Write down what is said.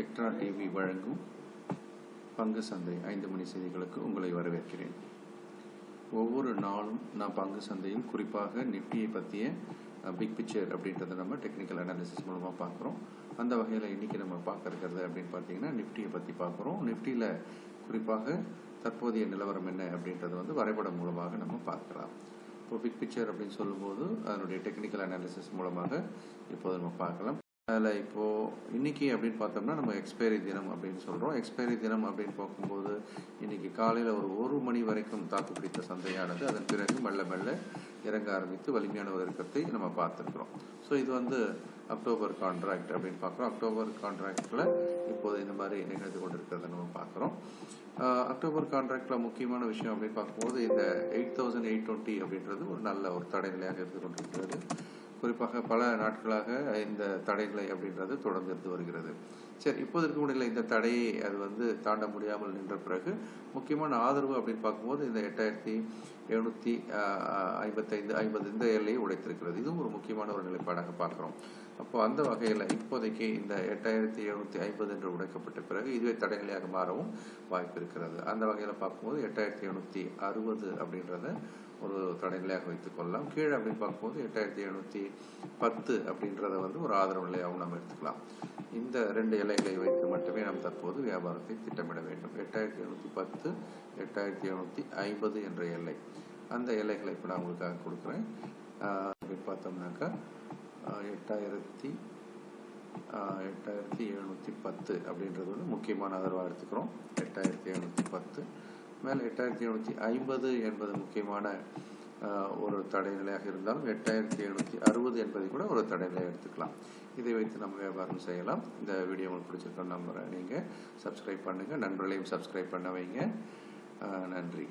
Extra TV வழங்கும் பங்கு சந்தை ஐந்து மணி செய்திகளுக்கு உங்களை வரவேற்கிறேன். ஒவ்வொரு நாளும் நான் பங்கு சந்தையில் குறிப்பாக நிப்டியை பற்றிய பிக் பிக்சர் அப்படின்றத நம்ம டெக்னிக்கல் அனாலிசிஸ் மூலமாக பார்க்குறோம். அந்த வகையில் இன்றைக்கி நம்ம பார்க்கறது அப்படின்னு பார்த்தீங்கன்னா நிஃப்டியை பற்றி பார்க்குறோம். நிஃப்டியில் குறிப்பாக தற்போதைய நிலவரம் என்ன அப்படின்றத வந்து வரைபடம் மூலமாக நம்ம பார்க்கலாம். இப்போ பிக் பிக்சர் அப்படின்னு சொல்லும்போது அதனுடைய டெக்னிக்கல் அனாலிசிஸ் மூலமாக இப்போது நம்ம பார்க்கலாம். அதில் இப்போது இன்னைக்கு அப்படின்னு பார்த்தோம்னா நம்ம எக்ஸ்பைரி தினம் அப்படின்னு சொல்கிறோம் எக்ஸ்பைரி தினம் அப்படின்னு பார்க்கும்போது இன்னைக்கு காலையில் ஒரு ஒரு மணி வரைக்கும் தாக்கு பிடித்த சந்தையானது. அதன் பிறகு மெல்ல மெல்ல இறங்க ஆரம்பித்து வலிமையான ஒரு இறக்கத்தை நம்ம பார்த்துருக்குறோம். ஸோ இது வந்து அக்டோபர் கான்ட்ராக்ட் அப்படின்னு பார்க்குறோம். அக்டோபர் கான்ட்ராக்டில் இப்போது இந்த மாதிரி நிகழ்ந்து கொண்டிருக்கிறத நம்ம பார்க்குறோம். அக்டோபர் கான்ட்ராக்டில் முக்கியமான விஷயம் அப்படின்னு பார்க்கும்போது இந்த எயிட் தௌசண்ட் எயிட் டுவெண்ட்டி அப்படின்றது ஒரு நல்ல ஒரு தடைநிலையாக இருந்து கொண்டிருக்கிறது. குறிப்பாக பல நாட்களாக இந்த தடைகளை அப்படின்றது தொடர்ந்து இருந்து வருகிறது. சரி இப்போது இருக்கக்கூடிய இந்த தடையை அது வந்து தாண்ட முடியாமல் நின்ற பிறகு முக்கியமான ஆதரவு அப்படின்னு பார்க்கும்போது இந்த எட்டாயிரத்தி எழுநூற்றி ஐம்பத்தைந்து ஐம்பது இந்த எல்லையை உடைத்திருக்கிறது. இதுவும் ஒரு முக்கியமான ஒரு நிலைப்பாடாக பார்க்குறோம். அப்போ அந்த வகையில் இப்போதைக்கு இந்த எட்டாயிரத்தி எழுநூற்றி ஐம்பது என்று உடைக்கப்பட்ட பிறகு இதுவே தடைநிலையாக மாறவும் வாய்ப்பு இருக்கிறது. அந்த வகையில் பார்க்கும்போது எட்டாயிரத்தி எழுநூற்றி அறுபது அப்படின்றத ஒரு தடைநிலையாக வைத்துக் கொள்ளலாம். கீழே அப்படின்னு பார்க்கும்போது எட்டாயிரத்தி எழுநூற்றி பத்து அப்படின்றத வந்து ஒரு ஆதரவு நிலையாகவும் நம்ம எடுத்துக்கலாம். இந்த ரெண்டு எல்லைகளை வைத்து மட்டுமே நாம் தற்போது வியாபாரத்தை திட்டமிட வேண்டும். எட்டாயிரத்தி எழுநூற்றி பத்து எட்டாயிரத்தி எழுநூற்றி ஐம்பது என்ற எல்லை. அந்த எல்லைகளை இப்போ நான் உங்களுக்காக கொடுக்குறேன். அப்படின்னு பார்த்தோம்னாக்கா எட்டாயிரத்தி எட்டாயிரத்தி எழுநூற்றி பத்து அப்படின்றது வந்து முக்கியமான ஆதரவாக எடுத்துக்கிறோம். எட்டாயிரத்தி எழுநூற்றி பத்து. மேலே எட்டாயிரத்தி எழுநூற்றி ஐம்பது என்பது முக்கியமான ஒரு தடைநிலையாக இருந்தாலும் எட்டாயிரத்தி எழுநூற்றி அறுபது என்பதை கூட ஒரு தடைநிலையாக எடுத்துக்கலாம். இதை வைத்து நம்ம வியாபாரம் செய்யலாம். இந்த வீடியோ உங்களுக்கு பிடிச்சிருக்கோம் நம்புகிறேன் நீங்கள் சப்ஸ்கிரைப் பண்ணுங்கள் நண்பர்களையும் சப்ஸ்கிரைப் பண்ண வைங்க. நன்றி.